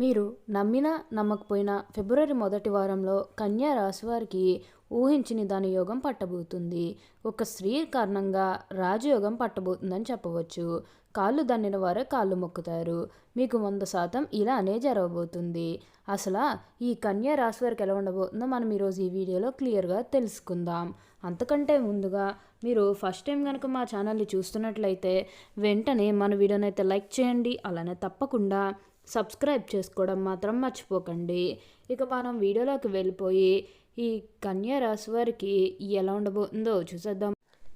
మీరు నమ్మినా నమ్మకపోయినా ఫిబ్రవరి మొదటి వారంలో కన్యా రాశి వారికి ఊహించని దాని యోగం పట్టబోతుంది. ఒక స్త్రీ కారణంగా రాజయోగం పట్టబోతుందని చెప్పవచ్చు. కాళ్ళు దన్నిన వారే కాళ్ళు మొక్కుతారు. మీకు వంద శాతం ఇలానే జరగబోతుంది. అసలు ఈ కన్యా రాశి వారికి ఎలా ఉండబోతుందో మనం ఈరోజు ఈ వీడియోలో క్లియర్గా తెలుసుకుందాం. అంతకంటే ముందుగా మీరు ఫస్ట్ టైం కనుక మా ఛానల్ని చూస్తున్నట్లయితే వెంటనే మన వీడియోనైతే లైక్ చేయండి. అలానే తప్పకుండా సబ్స్క్రైబ్ చేసుకోవడం మాత్రం మర్చిపోకండి. ఇక మనం వీడియోలోకి వెళ్ళిపోయి ఈ కన్యా రాశి వారికి ఎలా ఉండబోతుందో చూసేద్దాం.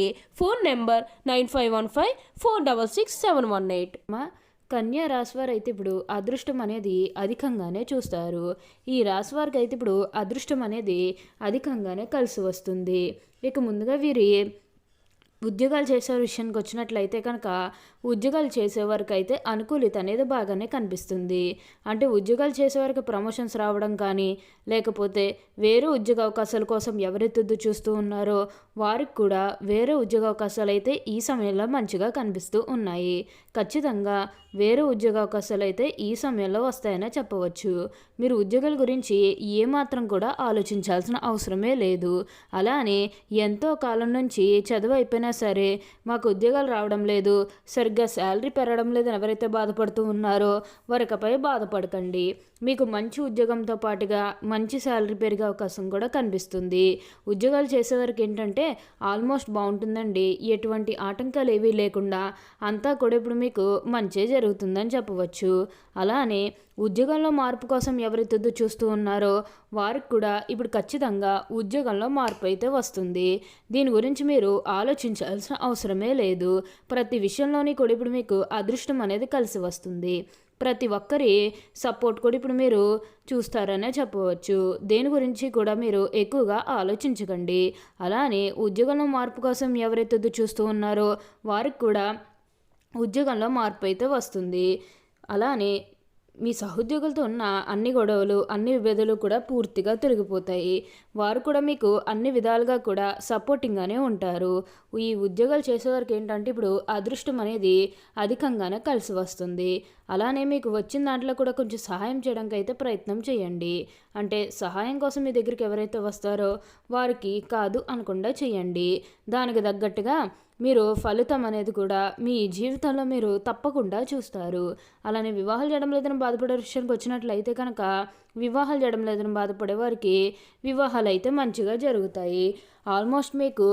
సంప్రదించండి phone number nine five one five four double six seven one eight. మా కన్యా రాశివారు అయితే ఇప్పుడు అదృష్టం అనేది అధికంగానే చూస్తారు. ఈ రాశివారికి అయితే ఇప్పుడు అదృష్టం అనేది అధికంగానే కలిసి వస్తుంది. ఇక ముందుగా వీరి ఉద్యోగాలు చేసే విషయానికి వచ్చినట్లయితే కనుక ఉద్యోగాలు చేసేవారికి అయితే అనుకూలిత అనేది బాగానే కనిపిస్తుంది. అంటే ఉద్యోగాలు చేసేవారికి ప్రమోషన్స్ రావడం కానీ లేకపోతే వేరే ఉద్యోగ అవకాశాల కోసం ఎవరెత్తుద్దు చూస్తూ ఉన్నారో వారికి కూడా వేరే ఉద్యోగ అవకాశాలు అయితే ఈ సమయంలో మంచిగా కనిపిస్తూ ఉన్నాయి. ఖచ్చితంగా వేరే ఉద్యోగ అవకాశాలు అయితే ఈ సమయంలో వస్తాయనే చెప్పవచ్చు. మీరు ఉద్యోగాల గురించి ఏమాత్రం కూడా ఆలోచించాల్సిన అవసరమే లేదు. అలానే ఎంతో కాలం నుంచి చదువు అయిపోయిన సరే మాకు ఉద్యోగాలు రావడం లేదు. సరిగ్గా శాలరీ పెరగడం లేదని ఎవరైతే బాధపడుతూ ఉన్నారో వారికపై బాధపడకండి. మీకు మంచి ఉద్యోగంతో పాటుగా మంచి శాలరీ పెరిగే అవకాశం కూడా కనిపిస్తుంది. ఉద్యోగాలు చేసేవారికి ఏంటంటే ఆల్మోస్ట్ బాగుంటుందండి. ఎటువంటి ఆటంకాలు ఏవీ లేకుండా అంతా కూడా ఇప్పుడు మీకు మంచే జరుగుతుందని చెప్పవచ్చు. అలానే ఉద్యోగంలో మార్పు కోసం ఎవరైతే చూస్తూ ఉన్నారో వారికి కూడా ఇప్పుడు ఖచ్చితంగా ఉద్యోగంలో మార్పు అయితే వస్తుంది. దీని గురించి మీరు ఆలోచించాల్సిన అవసరమే లేదు. ప్రతి విషయంలోని కూడా ఇప్పుడు మీకు అదృష్టం అనేది కలిసి వస్తుంది. ప్రతి ఒక్కరి సపోర్ట్ కూడా ఇప్పుడు మీరు చూస్తారనే చెప్పవచ్చు. దేని గురించి కూడా మీరు ఎక్కువగా ఆలోచించకండి. అలానే ఉద్యోగంలో మార్పు కోసం ఎవరైతే చూస్తూ ఉన్నారో వారికి కూడా ఉద్యోగంలో మార్పు అయితే వస్తుంది. అలానే మీ సహోద్యోగులతో ఉన్న అన్ని గొడవలు అన్ని విభేదాలు కూడా పూర్తిగా తొలగిపోతాయి. వారు కూడా మీకు అన్ని విధాలుగా కూడా సపోర్టింగ్గానే ఉంటారు. ఈ ఉద్యోగాలు చేసేవారికి ఏంటంటే ఇప్పుడు అదృష్టం అనేది అధికంగానే కలిసి వస్తుంది. అలానే మీకు వచ్చిన దాంట్లో కూడా కొంచెం సహాయం చేయడానికి అయితే ప్రయత్నం చేయండి. అంటే సహాయం కోసం మీ దగ్గరికి ఎవరైతే వస్తారో వారికి కాదు అనకుండా చేయండి. దానికి తగ్గట్టుగా మీరు ఫలితం అనేది కూడా మీ జీవితంలో మీరు తప్పకుండా చూస్తారు. అలానే వివాహాలు చేయడం లేదని బాధపడే విషయానికి వచ్చినట్లయితే కనుక వివాహాలు చేయడం లేదని బాధపడే వారికి వివాహాలు అయితే మంచిగా జరుగుతాయి. ఆల్మోస్ట్ మీకు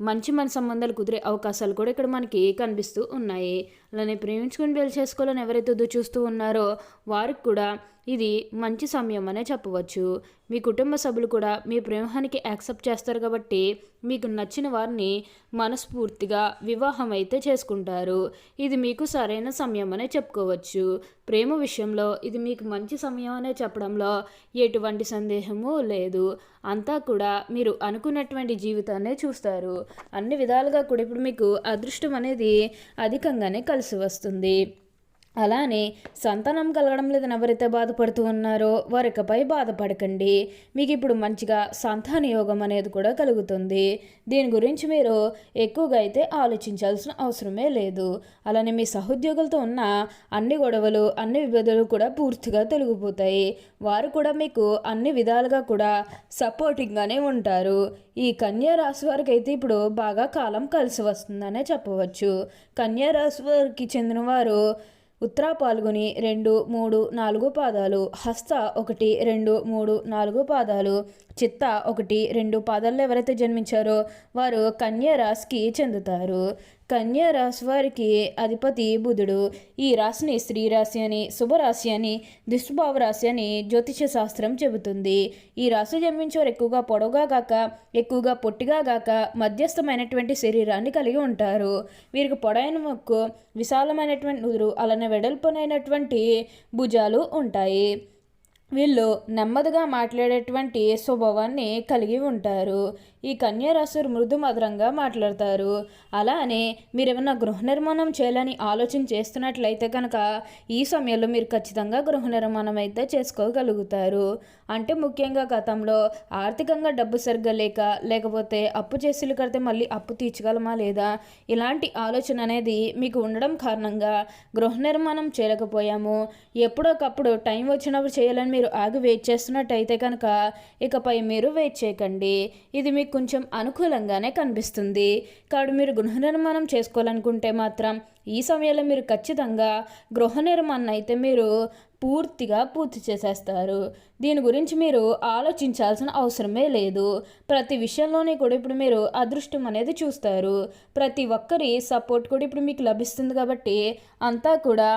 మంచి మన సంబంధాలు కుదిరే అవకాశాలు కూడా ఇక్కడ మనకి కనిపిస్తూ ఉన్నాయి. అలానే ప్రేమించుకుని పెళ్ళి చేసుకోవాలని ఎవరైతే చూస్తూ ఉన్నారో వారికి కూడా ఇది మంచి సమయం అనే చెప్పవచ్చు. మీ కుటుంబ సభ్యులు కూడా మీ ప్రేమానికి యాక్సెప్ట్ చేస్తారు కాబట్టి మీకు నచ్చిన వారిని మనస్ఫూర్తిగా వివాహం అయితే చేసుకుంటారు. ఇది మీకు సరైన సమయం అనే చెప్పుకోవచ్చు. ప్రేమ విషయంలో ఇది మీకు మంచి సమయం అనే చెప్పడంలో ఎటువంటి సందేహము లేదు. అంతా కూడా మీరు అనుకున్నటువంటి జీవితాన్నే చూస్తారు. అన్ని విధాలుగా కూడా ఇప్పుడు మీకు అదృష్టం అనేది అధికంగానే కలిసి వస్తుంది. అలానే సంతానం కలగడం లేదని ఎవరైతే బాధపడుతూ ఉన్నారో వారికపై బాధపడకండి. మీకు ఇప్పుడు మంచిగా సంతాన యోగం అనేది కూడా కలుగుతుంది. దీని గురించి మీరు ఎక్కువగా అయితే ఆలోచించాల్సిన అవసరమే లేదు. అలానే మీ సహోద్యోగులతో ఉన్న అన్ని గొడవలు అన్ని విభేదాలు కూడా పూర్తిగా తొలగిపోతాయి. వారు కూడా మీకు అన్ని విధాలుగా కూడా సపోర్టింగ్గానే ఉంటారు. ఈ కన్యా రాశి వారికి అయితే ఇప్పుడు బాగా కాలం కలిసి వస్తుందనే చెప్పవచ్చు. కన్యా రాశి వారికి చెందిన వారు ఉత్తరా పాల్గొని రెండు మూడు నాలుగు పాదాలు హస్త ఒకటి రెండు మూడు నాలుగు పాదాలు చిత్త ఒకటి రెండు పాదాల్లో ఎవరైతే జన్మించారో వారు కన్యా రాశికి చెందుతారు. కన్యా రాశి వారికి అధిపతి బుధుడు. ఈ రాశిని స్త్రీ రాశి అని శుభరాశి అని దుష్భావ రాశి అని జ్యోతిష శాస్త్రం చెబుతుంది. ఈ రాశి జన్మించేవారు ఎక్కువగా పొడవుగా గాక ఎక్కువగా పొట్టిగా గాక మధ్యస్థమైనటువంటి శరీరాన్ని కలిగి ఉంటారు. వీరికి పొడైన మొక్కు విశాలమైనటువంటి నుదురు అలానే వెడల్పునైనటువంటి భుజాలు ఉంటాయి. వీళ్ళు నెమ్మదిగా మాట్లాడేటువంటి స్వభావాన్ని కలిగి ఉంటారు. ఈ కన్యారాశులు మృదు మధురంగా మాట్లాడతారు. అలానే మీరు ఏమైనా గృహ నిర్మాణం చేయాలని ఆలోచన చేస్తున్నట్లయితే కనుక ఈ సమయంలో మీరు ఖచ్చితంగా గృహ నిర్మాణం అయితే చేసుకోగలుగుతారు. అంటే ముఖ్యంగా గతంలో ఆర్థికంగా డబ్బు సరిగ్గా లేక లేకపోతే అప్పు చేసి కడితే మళ్ళీ అప్పు తీర్చగలమా లేదా? ఇలాంటి ఆలోచన అనేది మీకు ఉండడం కారణంగా గృహ నిర్మాణం చేయలేకపోయాము. ఎప్పుడొకప్పుడు టైం వచ్చినప్పుడు చేయాలని మీరు ఆగి వెయిట్ చేస్తున్నట్టయితే కనుక ఇకపై మీరు వెయిట్ చేయకండి. ఇది మీకు కొంచెం అనుకూలంగానే కనిపిస్తుంది. కాబట్టి మీరు గృహ నిర్మాణం చేసుకోవాలనుకుంటే మాత్రం ఈ సమయంలో మీరు ఖచ్చితంగా గృహ నిర్మాణం అయితే మీరు పూర్తిగా పూర్తి చేసేస్తారు. దీని గురించి మీరు ఆలోచించాల్సిన అవసరమే లేదు. ప్రతి విషయంలోనే కూడా ఇప్పుడు మీరు అదృష్టం అనేది చూస్తారు. ప్రతి ఒక్కరి సపోర్ట్ కూడా ఇప్పుడు మీకు లభిస్తుంది కాబట్టి అంతా కూడా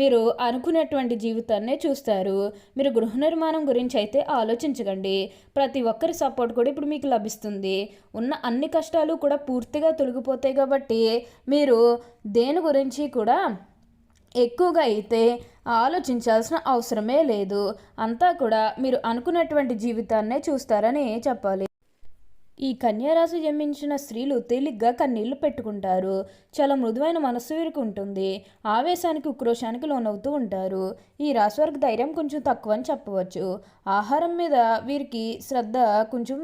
మీరు అనుకున్నటువంటి జీవితాన్నే చూస్తారు. మీరు గృహ నిర్మాణం గురించి అయితే ఆలోచించకండి. ప్రతి ఒక్కరి సపోర్ట్ కూడా ఇప్పుడు మీకు లభిస్తుంది. ఉన్న అన్ని కష్టాలు కూడా పూర్తిగా తొలగిపోతాయి కాబట్టి మీరు దేని గురించి కూడా ఎక్కువగా అయితే ఆలోచించాల్సిన అవసరమే లేదు. అంతా కూడా మీరు అనుకున్నటువంటి జీవితాన్నే చూస్తారని చెప్పాలి. ఈ కన్యారాశి జన్మించిన స్త్రీలు తేలిగ్గా కన్నీళ్ళు పెట్టుకుంటారు. చాలా మృదువైన మనస్సు వీరికి ఉంటుంది ఆవేశానికి ఉక్రోషానికి లోనవుతూ ఉంటారు. ఈ రాశి వారికి ధైర్యం కొంచెం తక్కువ అని చెప్పవచ్చు. ఆహారం మీద వీరికి శ్రద్ధ కొంచెం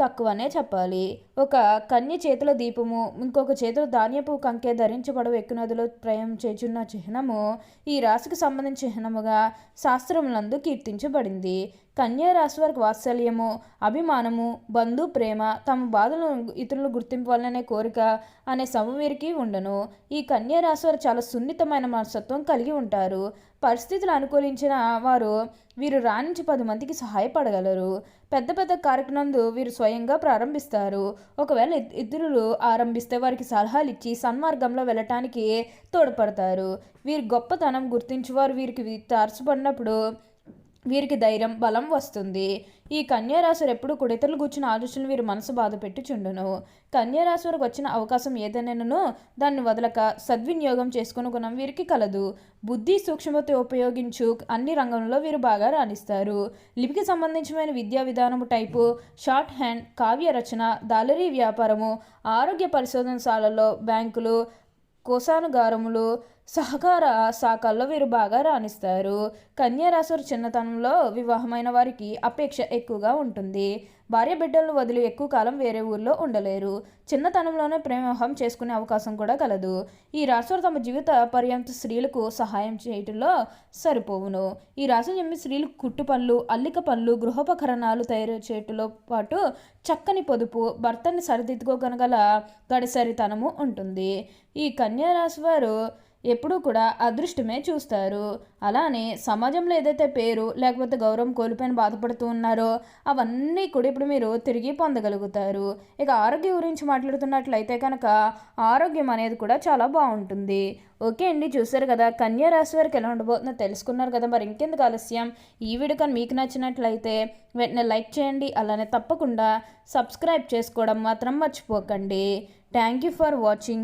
తక్కువనే చెప్పాలి. ఒక కన్య చేతుల దీపము ఇంకొక చేతిలో ధాన్యపు కంకె ధరించబడవు ఎక్కునదిలో ప్రయాణం చేచున్న చిహ్నము ఈ రాశికి సంబంధించిన చిహ్నముగా శాస్త్రములందు కీర్తించబడింది. కన్యా రాశి వారికి వాత్సల్యము అభిమానము బంధు ప్రేమ తమ బాధలను ఇతరులు గుర్తింపాలనే కోరిక అనే సమవీరికి ఉండను. ఈ కన్యా రాశి వారు చాలా సున్నితమైన మనస్తత్వం కలిగి ఉంటారు. పరిస్థితులు అనుకూలించిన వారు వీరు రాణించి పది మందికి సహాయపడగలరు. పెద్ద పెద్ద కార్యక్రమందు వీరు స్వయంగా ప్రారంభిస్తారు. ఒకవేళ ఇతరులు ఆరంభిస్తే వారికి సలహాలు ఇచ్చి సన్మార్గంలో వెళ్ళటానికి తోడ్పడతారు. వీరి గొప్పతనం గుర్తించేవారు వీరికి వి- వీరికి ధైర్యం బలం వస్తుంది. ఈ కన్యారాశులు ఎప్పుడు కుడితలు కూర్చున్న ఆలోచనలు వీరు మనసు బాధ పెట్టుచుండును. కన్యారాశి వారికి వచ్చిన అవకాశం ఏదైనాను దాన్ని వదలక సద్వినియోగం చేసుకుని గుణం వీరికి కలదు. బుద్ధి సూక్ష్మత ఉపయోగించు అన్ని రంగంలో వీరు బాగా రాణిస్తారు. లిపికి సంబంధించిన విద్యా విధానము టైపు షార్ట్ హ్యాండ్ కావ్య రచన దాలరీ వ్యాపారము ఆరోగ్య పరిశోధనశాలల్లో బ్యాంకులు కోసానుగారములు సహకార శాఖల్లో వీరు బాగా రాణిస్తారు. కన్యారాశులు చిన్నతనంలో వివాహమైన వారికి అపేక్ష ఎక్కువగా ఉంటుంది. భార్య బిడ్డలను వదిలి ఎక్కువ కాలం వేరే ఊర్లో ఉండలేరు. చిన్నతనంలోనే ప్రేమవివాహం చేసుకునే అవకాశం కూడా కలదు. ఈ రాశులు తమ జీవిత పర్యంత స్త్రీలకు సహాయం చేయటంలో సరిపోవును. ఈ రాశి జమ్మి స్త్రీలు కుట్టు పనులు అల్లిక పనులు గృహోపకరణాలు తయారు చేయటంలో పాటు చక్కని పొదుపు భర్తని సరిదిద్దుకోగనగల గడిసరితనము ఉంటుంది. ఈ కన్యా రాశి వారు ఎప్పుడూ కూడా అదృష్టమే చూస్తారు. అలానే సమాజంలో ఏదైతే పేరు లేకపోతే గౌరవం కోల్పోయిన బాధపడుతూ ఉన్నారో అవన్నీ కూడా ఇప్పుడు మీరు తిరిగి పొందగలుగుతారు. ఇక ఆరోగ్యం గురించి మాట్లాడుతున్నట్లయితే కనుక ఆరోగ్యం అనేది కూడా చాలా బాగుంటుంది. ఓకే అండి చూసారు కదా కన్యా రాశి వారికి ఎలా ఉండబోతుందో తెలుసుకున్నారు కదా మరి ఇంకెందుకు ఆలస్యం? ఈ వీడియో కానీ మీకు నచ్చినట్లయితే వెంటనే లైక్ చేయండి అలానే తప్పకుండా సబ్స్క్రైబ్ చేసుకోవడం మాత్రం మర్చిపోకండి. Thank you for watching.